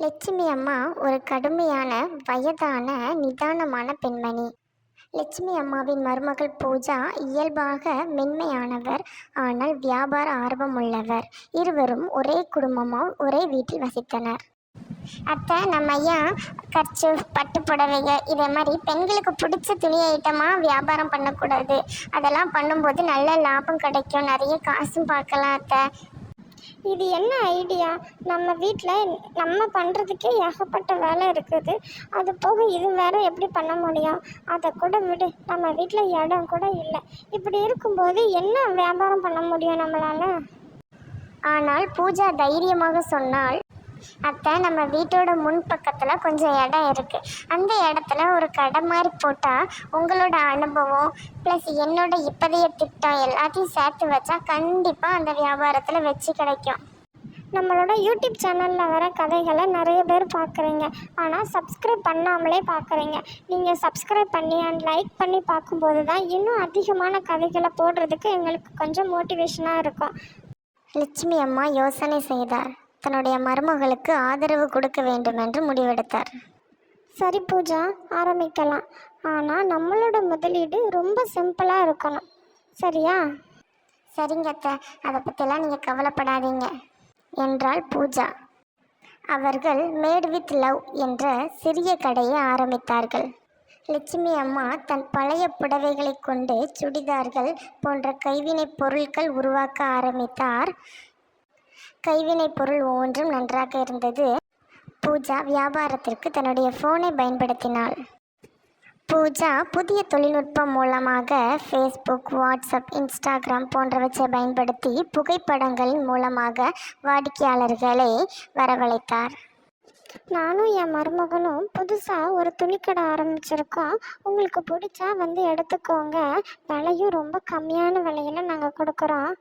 லட்சுமி அம்மா ஒரு கடுமையான வயதான நிதானமான பெண்மணி. லட்சுமி அம்மாவின் மருமகள் பூஜா இயல்பாக மென்மையானவர் ஆனால் வியாபார ஆர்வம் உள்ளவர் இருவரும் ஒரே குடும்பமாக ஒரே வீட்டில் வசித்தனர். அத்தை நம்ம ஐயா கர்ச்சு பட்டு புடவைங்க இதே மாதிரி பெண்களுக்கு பிடிச்ச துணி ஐட்டமாக வியாபாரம் பண்ணக்கூடாது. அதெல்லாம் பண்ணும்போது நல்ல லாபம் கிடைக்கும். நிறைய காசும் பார்க்கலாம் அத்தை. இது என்ன ஐடியா? நம்ம வீட்டில் நம்ம பண்ணுறதுக்கே ஏகப்பட்ட வேலை இருக்குது. அது போக இது வேறு எப்படி பண்ண முடியும்? அதை கூட விடு. நம்ம வீட்டில் இடம் கூட இல்லை. இப்படி இருக்கும்போது என்ன வியாபாரம் பண்ண முடியும் நம்மளால்? ஆனால் பூஜா தைரியமாக சொன்னால் அத்தை நம்ம வீட்டோட முன் பக்கத்தில் கொஞ்சம் இடம் இருக்குது அந்த இடத்துல ஒரு கடை மாதிரி போட்டால் உங்களோட அனுபவம் ப்ளஸ் என்னோட இப்போதைய திட்டம் எல்லாத்தையும் சேர்த்து வச்சா கண்டிப்பாக அந்த வியாபாரத்தில் வச்சு கிடைக்கும். நம்மளோட யூடியூப் சேனலில் வர கதைகளை நிறைய பேர் பார்க்குறீங்க ஆனால் சப்ஸ்கிரைப் பண்ணாமலே பார்க்குறீங்க நீங்கள் சப்ஸ்கிரைப் பண்ணி அண்ட் லைக் பண்ணி பார்க்கும்போது தான் இன்னும் அதிகமான கதைகளை போடுறதுக்கு எங்களுக்கு கொஞ்சம் மோட்டிவேஷனாக இருக்கும். லட்சுமி அம்மா யோசனை செய்தார். தன்னுடைய மருமகளுக்கு ஆதரவு கொடுக்க வேண்டும் என்று முடிவெடுத்தார். சரி பூஜா ஆரம்பிக்கலாம். ஆனால் நம்மளோட முதலீடு ரொம்ப சிம்பிளாக இருக்கணும். சரியா? சரிங்க அத்தை. அதை பற்றிலாம் நீங்கள் கவலைப்படாதீங்க. என்றாள் பூஜா. அவர்கள் மேட் வித் லவ் என்ற சிறிய கடையை ஆரம்பித்தார்கள். லட்சுமி அம்மா தன் பழைய புடவைகளை கொண்டு சுடிதார்கள் போன்ற கைவினைப் பொருட்கள் உருவாக்க ஆரம்பித்தார். கைவினைப் பொருள் ஒவ்வொன்றும் நன்றாக இருந்தது. பூஜா வியாபாரத்திற்கு தன்னுடைய ஃபோனை பயன்படுத்தினாள். பூஜா புதிய தொழில்நுட்பம் மூலமாக ஃபேஸ்புக் வாட்ஸ்அப் இன்ஸ்டாகிராம் போன்றவற்றை பயன்படுத்தி புகைப்படங்களின் மூலமாக வாடிக்கையாளர்களை வரவழைத்தார். நானும் என் மருமகனும் புதுசாக ஒரு துணிக்கடை ஆரம்பிச்சிருக்கோம். உங்களுக்கு பிடிச்சா வந்து எடுத்துக்கோங்க. விலையும் ரொம்ப கம்மியான விலையில நாங்கள் கொடுக்குறோம்.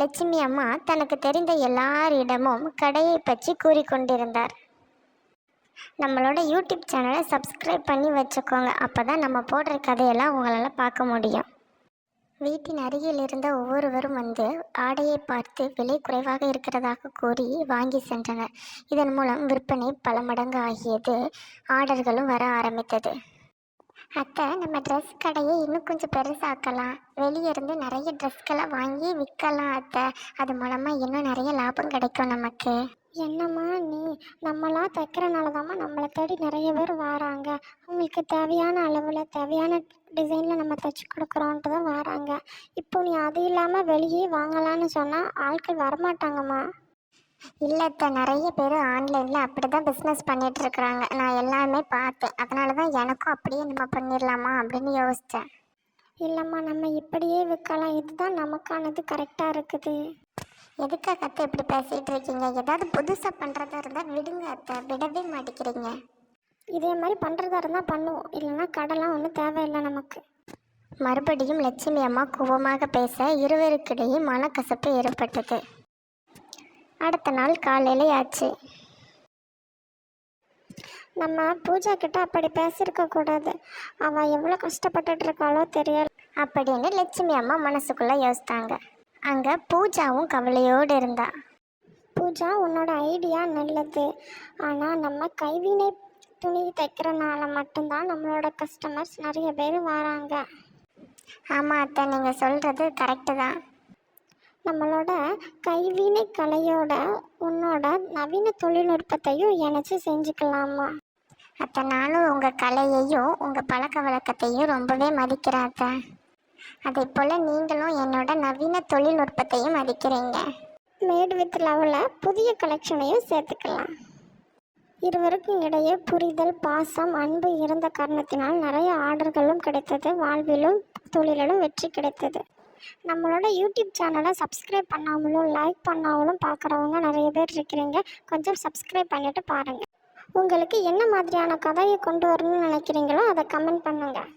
லட்சுமி அம்மா தனக்கு தெரிந்த எல்லாரிடமும் கடையை பற்றி கூறிக்கொண்டிருந்தார். நம்மளோட யூடியூப் சேனலை சப்ஸ்கிரைப் பண்ணி வச்சுக்கோங்க. அப்போ தான் நம்ம போடுற கதையெல்லாம் உங்களால் பார்க்க முடியும். வீட்டின் அருகில் இருந்த ஒவ்வொருவரும் வந்து ஆடையை பார்த்து விலை குறைவாக இருக்கிறதாக கூறி வாங்கி சென்றனர். இதன் மூலம் விற்பனை பல மடங்கு ஆகியது ஆர்டர்களும் வர ஆரம்பித்தது. அத்தை நம்ம ட்ரெஸ் கடையை இன்னும் கொஞ்சம் பெருசாக்கலாம். வெளியே இருந்து நிறைய ட்ரெஸ்களை வாங்கி விற்கலாம் அத்தை. அது மூலமாக இன்னும் நிறைய லாபம் கிடைக்கும் நமக்கு. என்னம்மா நீ? நம்மளாம் தைக்கிறனால தாம்மா நம்மளை தேடி நிறைய பேர் வராங்க. அவங்களுக்கு தேவையான அளவில் தேவையான டிசைனில் நம்ம தைச்சி கொடுக்குறோன்ட்டு தான் வராங்க. இப்போ நீ அது இல்லாமல் வெளியே வாங்கலான்னு சொன்னால் ஆட்கள் வரமாட்டாங்கம்மா. இல்லை அத்தை நிறைய பேர் ஆன்லைனில் அப்படி தான் பிஸ்னஸ் பண்ணிட்டு இருக்கிறாங்க நான் எல்லாமே பார்த்தேன். அதனால தான் எனக்கும் அப்படியே நம்ம பண்ணிடலாமா அப்படின்னு யோசித்தேன் இல்லைம்மா நம்ம இப்படியே விற்கலாம் இதுதான் நமக்கானது. கரெக்டாக இருக்குது. எதுக்காக அத்தை இப்படி பேசிகிட்டு இருக்கீங்க ஏதாவது புதுசாக பண்ணுறதா இருந்தால் விடுங்க அத்தை. விடவே மாட்டேங்கிறீங்க. இதே மாதிரி பண்ணுறதா இருந்தால் பண்ணுவோம். இல்லைன்னா கடைலாம் ஒன்றும் தேவையில்லை நமக்கு. மறுபடியும் லட்சுமி அம்மா கோபமாக பேச இருவருக்கிடையே மனக்கசப்பு ஏற்பட்டது. அடுத்த நாள் காலையிலே ஆச்சு நம்ம பூஜா கிட்ட அப்படி பேசியிருக்க கூடாது. அவள் எவ்வளோ கஷ்டப்பட்டுட்டு இருக்காளோ தெரியல. அப்படின்னு லட்சுமி அம்மா மனசுக்குள்ளே யோசித்தாங்க. அங்கே பூஜாவும் கவலையோடு இருந்தா. பூஜா உன்னோட ஐடியா நல்லது. ஆனால் நம்ம கைவினை துணி தைக்கிறனால மட்டும்தான் நம்மளோட கஸ்டமர்ஸ் நிறைய பேர் வராங்க. ஆமாம் அத்தை நீங்கள் சொல்கிறது கரெக்டு தான். நம்மளோட கைவினை கலையோட உன்னோட நவீன தொழில்நுட்பத்தையும் இணைச்சி செஞ்சுக்கலாமா? அத்தை நானும் உங்கள் கலையையும் உங்கள் பழக்க வழக்கத்தையும் ரொம்பவே மதிக்கிறேன் அத்தை. அதே போல் நீங்களும் என்னோட நவீன தொழில்நுட்பத்தையும் மதிக்கிறீங்க. மேட் வித் லெவலில் புதிய கலெக்ஷனையும் சேர்த்துக்கலாம். இருவருக்கும் இடையே புரிதல் பாசம் அன்பு இருந்த காரணத்தினால் நிறைய ஆர்டர்களும் கிடைத்தது வாழ்விலும் தொழிலிலும் வெற்றி கிடைத்தது. நம்மளோட யூடியூப் சேனலை சப்ஸ்கிரைப் பண்ணாமலும் லைக் பண்ணாமலும் பார்க்குறவங்க நிறைய பேர் இருக்கிறீங்க. கொஞ்சம் சப்ஸ்கிரைப் பண்ணிவிட்டு பாருங்கள் உங்களுக்கு என்ன மாதிரியான கதையை கொண்டு வரணும்னு நினைக்கிறீங்களோ அதை கமெண்ட் பண்ணுங்கள்